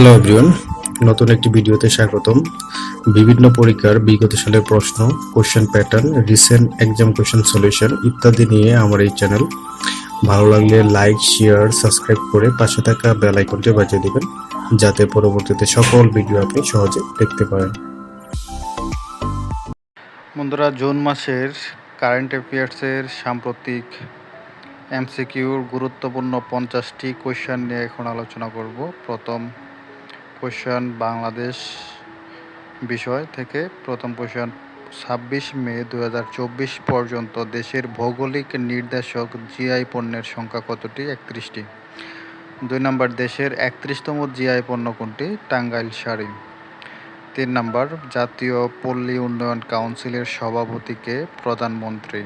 Hello everyone নতুন একটি ভিডিওতে স্বাগতম। বিভিন্ন পরীক্ষার বিগত সালের প্রশ্ন question pattern recent exam question solution ইত্যাদি নিয়ে আমার এই চ্যানেল ভালো লাগলে লাইক শেয়ার সাবস্ক্রাইব করে পাশে থাকা বেল আইকনটি বাজিয়ে দিবেন, যাতে পরবর্তীতে সকল ভিডিও আপনি সহজে দেখতে পারেন। বন্ধুরা, জুন মাসের কারেন্ট অ্যাফেয়ার্সের সাম্প্রতিক এমসিকিউর গুরুত্বপূর্ণ পঞ্চাশটি কোয়েশ্চেন নিয়ে এখন আলোচনা করব। প্রথম কোয়েশ্চেন বাংলাদেশ বিষয় থেকে প্রথম কোয়েশ্চেন, ছাব্বিশ মে দু হাজার চব্বিশ পর্যন্ত দেশের ভৌগোলিক নির্দেশক জিআই পণ্যের সংখ্যা কতটি? একত্রিশটি। দুই নম্বর, দেশের একত্রিশতম জিআই পণ্য কোনটি? টাঙ্গাইল শাড়ি। তিন নম্বর, জাতীয় পল্লী উন্নয়ন কাউন্সিলের সভাপতিকে প্রধানমন্ত্রী।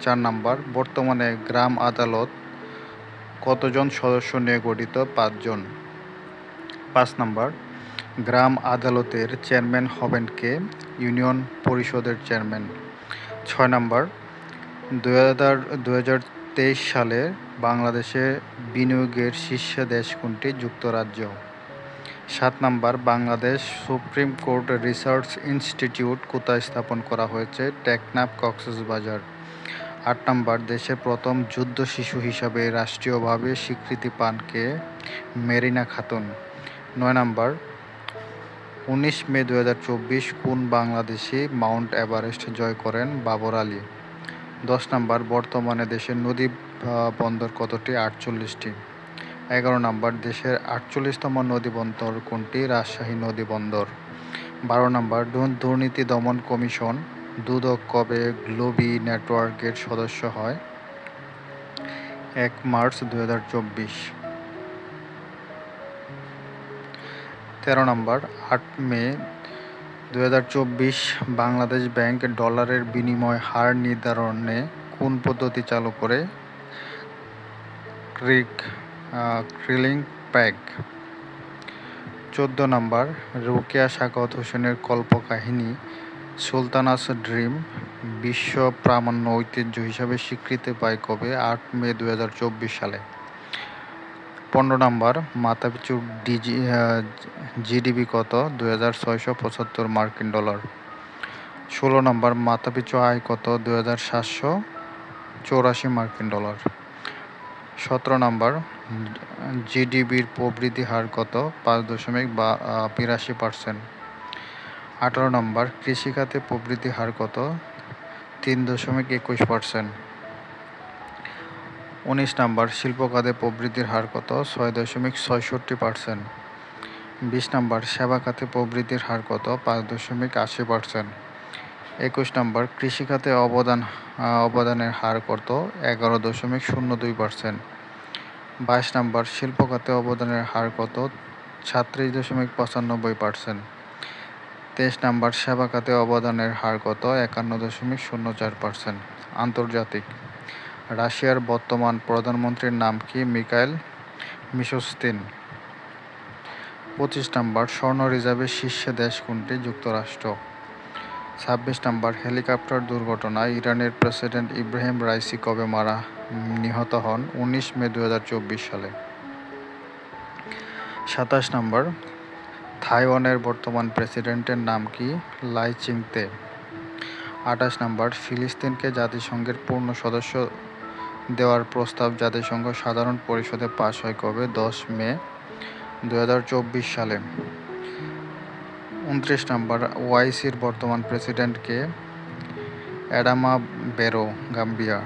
চার নম্বর, বর্তমানে গ্রাম আদালত কতজন সদস্য নিয়ে গঠিত? পাঁচজন। পাঁচ নম্বর, গ্রাম আদালতের চেয়ারম্যান হবেন কে? ইউনিয়ন পরিষদের চেয়ারম্যান। ছয় নম্বর দু হাজার সালে বাংলাদেশে বিনিয়োগের শীর্ষ দেশ কোনটি? যুক্তরাজ্য। সাত নম্বর, Bangladesh supreme court research institute কোথায় স্থাপন করা হয়েছে? টেকনাফ কক্সবাজার। আট নম্বর দেশের প্রথম যুদ্ধ শিশু হিসাবে রাষ্ট্রীয়ভাবে স্বীকৃতি পান কে? মেরিনা খাতুন। নয় নাম্বার, উনিশ মে দু হাজার চব্বিশ কোন বাংলাদেশি মাউন্ট এভারেস্ট জয় করেন বাবর আলী? দশ নাম্বার, বর্তমানে দেশের নদী বন্দর কতটি? আটচল্লিশটি। এগারো নম্বর, দেশের আটচল্লিশতম নদী বন্দর কোনটি? রাজশাহী নদী বন্দর। বারো নম্বর দুর্- দুর্নীতি দমন কমিশন, দুদক কবে গ্লোবি নেটওয়ার্কের সদস্য হয়? এক মার্চ দু হাজার চব্বিশ। তেরো নম্বর, আট মে দু হাজার চব্বিশ বাংলাদেশ ব্যাংক ডলারের বিনিময় হার নির্ধারণে কোন পদ্ধতি চালু করে? ক্রিক ক্রিলিং প্যাক। চোদ্দ নম্বর, রোকেয়া সাকাওয়াত হোসেনের কল্পকাহিনী, সুলতানাস ড্রিম, বিশ্ব প্রামাণ্য ঐতিহ্য হিসাবে স্বীকৃতি পায় কবে? আট মে দু হাজার চব্বিশ সালে। পনেরো নম্বর, মাথাপিছু ডিজি জিডিপি কত? দু হাজার ছয়শো পঁচাত্তর মার্কিন ডলার। ষোলো নম্বর, মাথাপিছু আয় কত? দু হাজার সাতশো চৌরাশি মার্কিন ডলার। সতেরো নম্বর, জিডিপির প্রবৃদ্ধি হার কত? পাঁচ দশমিক বা বিরাশি পার্সেন্ট। আঠারো নম্বর, কৃষিখাতে প্রবৃদ্ধি হার কত? তিন দশমিক একুশ পার্সেন্ট। উনিশ নম্বর শিল্প খাতে প্রবৃদ্ধির হার কত? ছয় দশমিক ছয়ষট্টি পার্সেন্ট। বিশ নম্বর সেবা খাতে প্রবৃদ্ধির হার কত? পাঁচ দশমিক আশি পার্সেন্ট। একুশ নম্বর কৃষিখাতে অবদান অবদানের হার কত? এগারো দশমিক শূন্য দুই পার্সেন্ট। বাইশ নম্বর শিল্প খাতে অবদানের হার কত? ছাত্রিশ দশমিক পঁচানব্বই পার্সেন্ট। তেইশ নম্বর সেবা খাতে অবদানের হার কত? একান্ন দশমিক শূন্য চার পার্সেন্ট। আন্তর্জাতিক। রাশিয়ার বর্তমান প্রধানমন্ত্রীর নাম কি? মিকাইল মিশোস্তিন। পঁচিশ নম্বর, স্বর্ণ রিজার্ভের শীর্ষে দেশ কোনটি? যুক্তরাষ্ট্র। ছাব্বিশ নম্বর, হেলিকপ্টার দুর্ঘটনায় ইরানের প্রেসিডেন্ট ইব্রাহিম রাইসি কবে মারা নিহত হন? উনিশ মে দু হাজার চব্বিশ সালে। সাতাশ নম্বর থাইওয়ানের বর্তমান প্রেসিডেন্টের নাম কি? লাই চিংতে। আঠাশ নম্বর, ফিলিস্তিনকে জাতিসংঘের পূর্ণ সদস্য দেওয়ার প্রস্তাব জাতিসংঘ সাধারণ পরিষদে পাশ হয় কবে? দশ মে দু হাজার চব্বিশ সালে। উনত্রিশ নম্বর, ওয়াইসির বর্তমান প্রেসিডেন্টকে অ্যাডামা বেরো, গাম্বিয়া।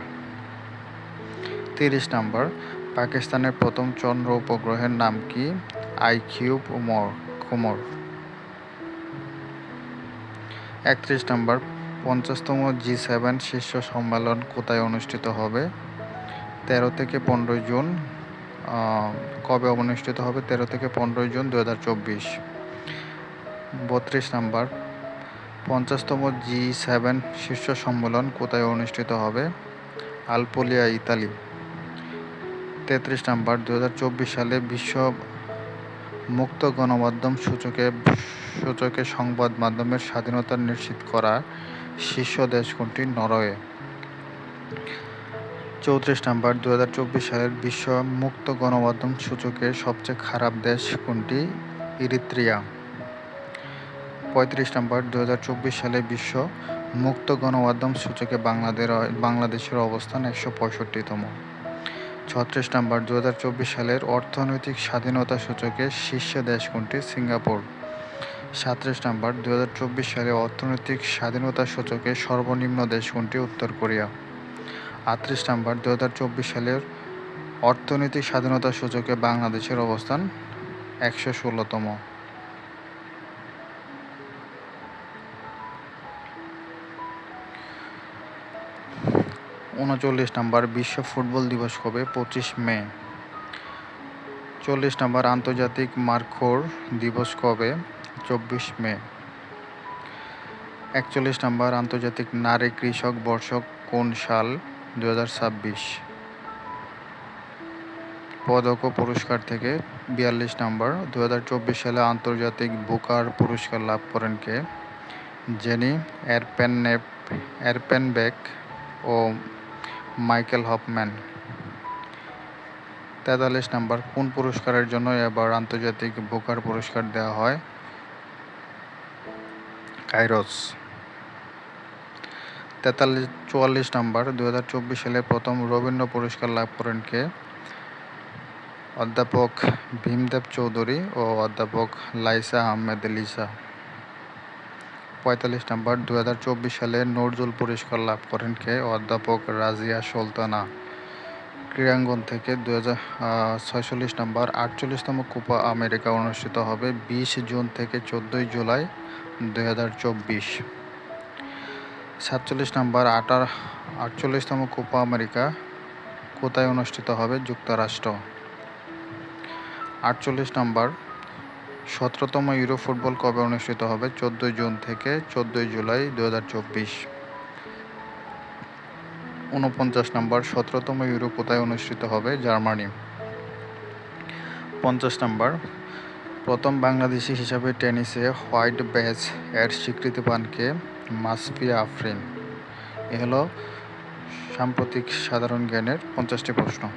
তিরিশ নম্বর, পাকিস্তানের প্রথম চন্দ্র উপগ্রহের নাম কি? আইকিউব উমর কুমর। একত্রিশ নম্বর, পঞ্চাশতম জি সেভেন শীর্ষ সম্মেলন কোথায় অনুষ্ঠিত হবে? তেরো থেকে পনেরোই জুন কবে অনুষ্ঠিত হবে? তেরো থেকে পনেরোই জুন দু হাজার চব্বিশ। বত্রিশ নম্বর। পঞ্চাশতম জি সেভেন শীর্ষ সম্মেলন কোথায় অনুষ্ঠিত হবে? আলপোলিয়া, ইতালি। তেত্রিশ নম্বর। দু হাজার চব্বিশ সালে বিশ্ব মুক্ত গণমাধ্যম সূচকে সূচকে সংবাদ মাধ্যমের স্বাধীনতা নিশ্চিত করা শীর্ষ দেশ কোনটি? নরওয়ে। চৌত্রিশ নম্বর দু সালের বিশ্ব মুক্ত গণমাধ্যম সূচকের সবচেয়ে খারাপ দেশ কোনটি? ইরিত্রিয়া। পঁয়ত্রিশ নম্বর দু সালে বিশ্ব মুক্ত গণমাধ্যম সূচকে বাংলাদেশ বাংলাদেশের অবস্থান একশো পঁয়ষট্টিতম। ছত্রিশ নম্বর দু সালের অর্থনৈতিক স্বাধীনতা সূচকে শীর্ষ দেশ কোনটি? সিঙ্গাপুর। সাতত্রিশ নম্বর দু সালে অর্থনৈতিক স্বাধীনতা সূচকে সর্বনিম্ন দেশ কোনটি? উত্তর কোরিয়া। আটত্রিশ নম্বর দু হাজার চব্বিশ সালের অর্থনৈতিক স্বাধীনতা সূচকে বাংলাদেশের অবস্থান একশো ষোলোতম। উনচল্লিশ নম্বর বিশ্ব ফুটবল দিবস কবে? পঁচিশ মে। চল্লিশ নম্বর আন্তর্জাতিক মার্কোর দিবস কবে? চব্বিশ মে। একচল্লিশ নম্বর আন্তর্জাতিক নারী কৃষক বর্ষক কোন সাল? দু হাজার ছাব্বিশ। পদক ও পুরস্কার থেকে বিয়াল্লিশ নম্বর। দু হাজার চব্বিশ সালে আন্তর্জাতিক বুকার পুরস্কার লাভ করেন কে? জেনি এরপেননেপ এরপেনবেক ও মাইকেল হপম্যান তেতাল্লিশ নম্বর, কোন পুরস্কারের জন্য এবার আন্তর্জাতিক বুকার পুরস্কার দেওয়া হয়? কাইরস। তেতাল্লিশ চুয়াল্লিশ নম্বর দু হাজার চব্বিশ সালে প্রথম রবীন্দ্র পুরস্কার লাভ করেন কে? অধ্যাপক ভীমদেব চৌধুরী ও অধ্যাপক লাইসা আহমেদ লিসা। পঁয়তাল্লিশ নম্বর দু হাজার চব্বিশ সালে নজরুল পুরস্কার লাভ করেন কে? অধ্যাপক রাজিয়া সুলতানা। ক্রীড়াঙ্গন থেকে দু হাজার ছয়চল্লিশ নম্বর, আটচল্লিশতম কোপা আমেরিকা অনুষ্ঠিত হবে বিশ জুন থেকে চোদ্দোই জুলাই দু হাজার চব্বিশ। সাতচল্লিশ নম্বর আটার আটচল্লিশতম কোপা আমেরিকা কোথায় অনুষ্ঠিত হবে যুক্তরাষ্ট্র? আটচল্লিশ নম্বর সতেরোতম ইউরো ফুটবল কবে অনুষ্ঠিত হবে? চোদ্দোই জুন থেকে চোদ্দোই জুলাই দু হাজার চব্বিশ। উনপঞ্চাশ নম্বর সতেরোতম ইউরো কোথায় অনুষ্ঠিত হবে? জার্মানি। পঞ্চাশ নম্বর প্রথম বাংলাদেশি হিসাবে টেনিসে হোয়াইট ব্যাচ এর স্বীকৃতি পান কে মাসফিয়া আফরিন। এ হলো সাম্প্রতিক সাধারণ জ্ঞানের পঞ্চাশটি প্রশ্ন।